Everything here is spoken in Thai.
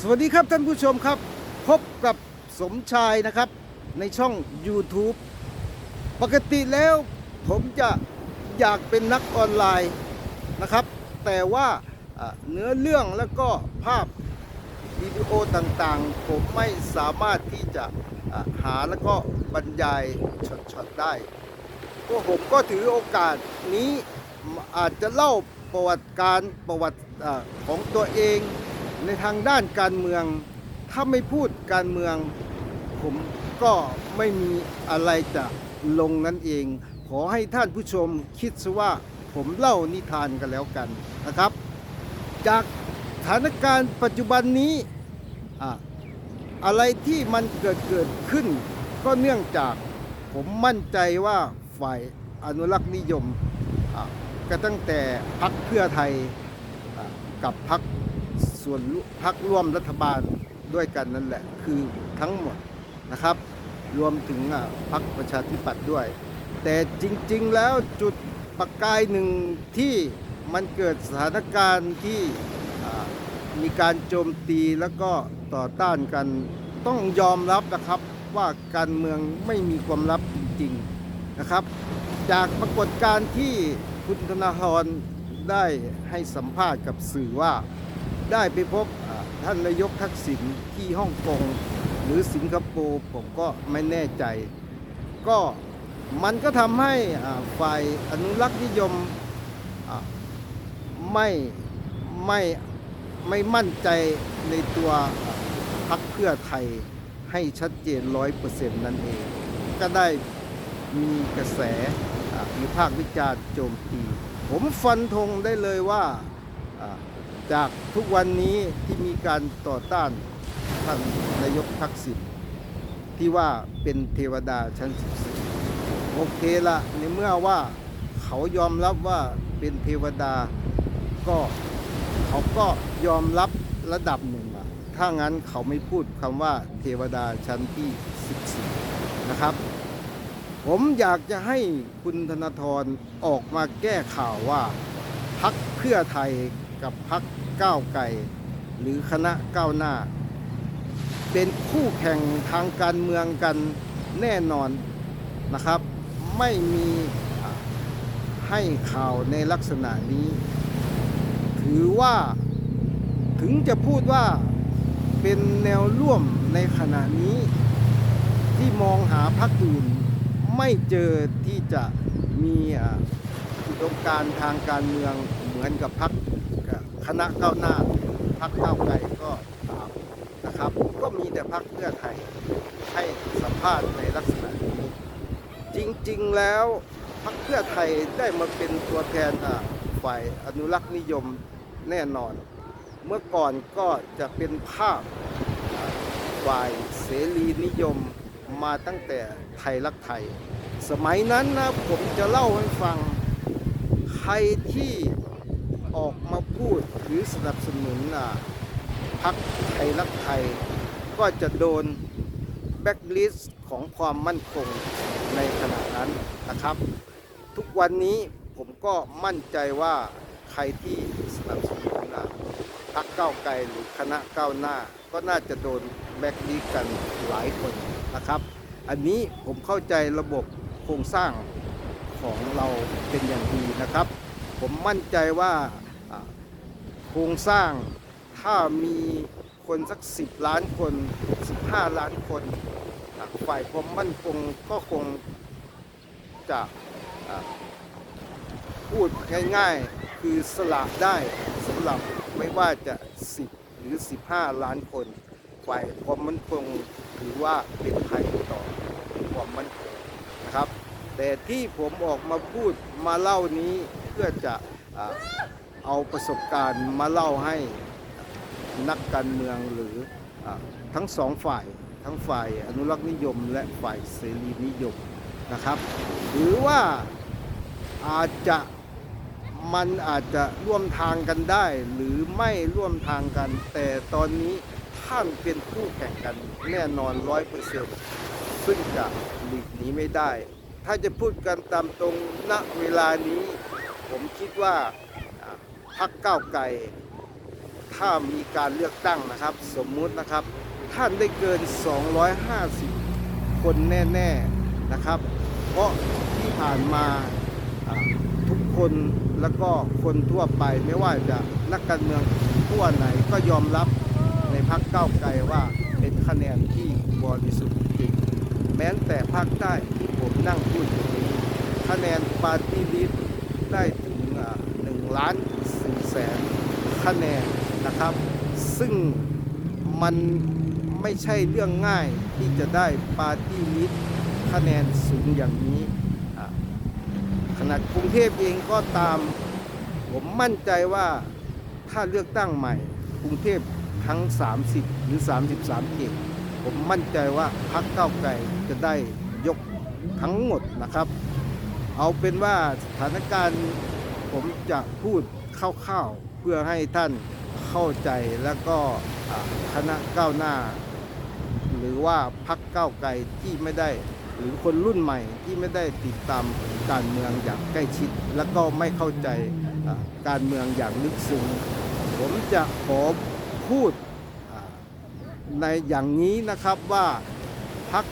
สวัสดีครับท่านผู้ชมครับ พบกับสมชายนะครับในช่อง YouTube ปกติแล้วผมจะอยากเป็นนักออนไลน์นะครับ แต่ว่าเนื้อเรื่องแล้วก็ภาพวิดีโอต่างๆ ผมไม่สามารถที่จะหาแล้วก็บรรยายช็อตๆได้ก็ผมก็ถือโอกาสนี้อาจจะเล่าประวัติการประวัติของตัวเอง ในทางด้านการเมือง ถ้าไม่พูดการเมือง ผมก็ไม่มีอะไรจะลงนั่นเอง ขอให้ท่านผู้ชมคิดซะว่าผมเล่านิทานกันแล้วกันนะครับ จากสถานการณ์ปัจจุบันนี้อะอะไรที่มันเกิดเกิดขึ้น ก็เนื่องจากผมมั่นใจว่าฝ่ายอนุรักษ์นิยมก็ตั้งแต่พักเพื่อไทยกับพัก ส่วนพักร่วมรัฐบาลด้วยกันนั่นแหละ คือทั้งหมดนะครับ รวมถึงพักประชาธิปัตย์ด้วย แต่จริงๆแล้วจุดประกายหนึ่งที่มันเกิดสถานการณ์ที่มีการโจมตีแล้วก็ต่อต้านกันต้องยอมรับนะครับว่าการเมืองไม่มีความลับจริงๆนะครับ จากปรากฏการณ์ที่คุณธนาธรได้ให้สัมภาษณ์กับสื่อว่า ได้ไปพบท่านนายกทักษิณที่ฮ่องกงหรือสิงคโปร์ผมก็ไม่แน่ใจ ก็มันก็ทำให้ฝ่ายอนุรักษ์นิยมไม่ไม่ไม่มั่นใจในตัวพรรคเพื่อไทยให้ชัดเจนร้อยเปอร์เซ็นต์นั่นเอง ก็ได้มีกระแสอ่าวิพากษ์วิจารณ์โจมตี ผมฟันธงได้เลยว่า จากทุกวันนี้ที่มีการต่อต้านท่านนายกทักษิณที่ว่าเป็นเทวดาชั้น14โอเคละในเมื่อว่าเขายอมรับว่าเป็นเทวดาก็เขาก็ยอมรับระดับหนึ่งอะถ้างั้นเขาไม่พูดคำว่าเทวดาชั้นที่14นะครับ ผมอยากจะให้คุณธนาธรออกมาแก้ข่าวว่าพักเพื่อไทย กับพักก้าวไกลหรือคณะก้าวหน้า เป็นคู่แข่งทางการเมืองกันแน่นอนนะครับ ไม่มีให้ข่าวในลักษณะนี้ ถือว่าถึงจะพูดว่าเป็นแนวร่วมในขณะนี้ ที่มองหาพรรคอื่นไม่เจอที่จะมีอุดมการทางการเมืองเหมือนกับพรร คณะก้าวหน้าพรรคก้าวไกลก็ตามนะครับ ก็มีแต่พรรคเพื่อไทยให้สัมภาษณ์ในลักษณะนี้จริงๆแล้วพรรคเพื่อไทยได้มาเป็นตัวแทนฝ่ายอนุรักษ์นิยมแน่นอน เมื่อก่อนก็จะเป็นภาพฝ่ายเสรีนิยมมาตั้งแต่ไทยรักไทย สมัยนั้นนะผมจะเล่าให้ฟัง ใครที่ ออกมาพูดหรือสนับสนุนพรรคไทยรักไทย ก็จะโดนแบ็กลิสต์ของความมั่นคงในขณะนั้นนะครับ ทุกวันนี้ผมก็มั่นใจว่าใครที่สนับสนุนพรรคก้าวไกลหรือคณะก้าวหน้า ก็น่าจะโดนแบ็กลิสต์กันหลายคนนะครับ อันนี้ผมเข้าใจระบบโครงสร้างของเราเป็นอย่างดีนะครับ ผมมั่นใจว่า ครงสร้าง ถ้ามีคนสัก 10 ล้านคน 15 ล้านคนฝ่ายความมั่นคงก็คงจะะพูดง่ายๆ คือสละได้สำหรับไม่ว่าจะ 10 หรือ 15 ล้านคนฝ่ายความมั่นคงถือว่าเป็นภัยต่อความมั่นคงนะครับ แต่ที่ผมออกมาพูดมาเล่านี้เพื่อจะอ่า เอาประสบการณ์มาเล่าให้นักการเมืองหรืออทั้งสองฝ่าย ทั้งฝ่ายอนุรักษ์นิยม และฝ่ายเสรีนิยมนะครับหรือว่าอาจจะมันอาจจะร่วมทางกันได้ หรือไม่ร่วมทางกัน แต่ตอนนี้ท่านเป็นคู่แข่งกันแน่นอนร้อยเปอร์เซ็นต์ซึ่งจะหลีกหนีไม่ได้ ถ้าจะพูดกันตามตรงณเวลานี้ ผมคิดว่า พรรคก้าวไกลถ้ามีการเลือกตั้งนะครับ สมมุตินะครับ ท่านได้เกิน 250 คนแน่ๆนะครับ เพราะที่ผ่านมาทุกคนแล้วก็คนทั่วไปไม่ว่าจะนักการเมืองทั่วไหนก็ยอมรับในพรรคก้าไกลว่าเป็นคะแนนที่บริสุทธิ์จริงแม้แต่ภาคใต้ที่ผมนั่งพูดอยู่นี้คะแนนปาร์ตี้ลิสต์ได้ถึงหนึ่งล้าน แสนคะแนนนะครับ ซึ่งมันไม่ใช่เรื่องง่ายที่จะได้ปาร์ตี้ลิสคะแนนสูงอย่างนี้ขนาดกรุงเทพเองก็ตาม ผมมั่นใจว่าถ้าเลือกตั้งใหม่ กรุงเทพทั้ง 30 หรือ 33เขตผมมั่นใจว่าพรรคก้าไกลจะได้ยกทั้งหมดนะครับ เอาเป็นว่าสถานการณ์ผมจะพูด คร่าวๆเพื่อให้ท่านเข้าใจแล้วก็คณะก้าวหน้า หรือว่าพรรคก้าวไกลที่ไม่ได้หรือคนรุ่นใหม่ที่ไม่ได้ติดตามการเมืองอย่างใกล้ชิด แล้วก็ไม่เข้าใจการเมืองอย่างลึกซึ้งผมจะขอพูดในอย่างนี้นะครับว่าพัก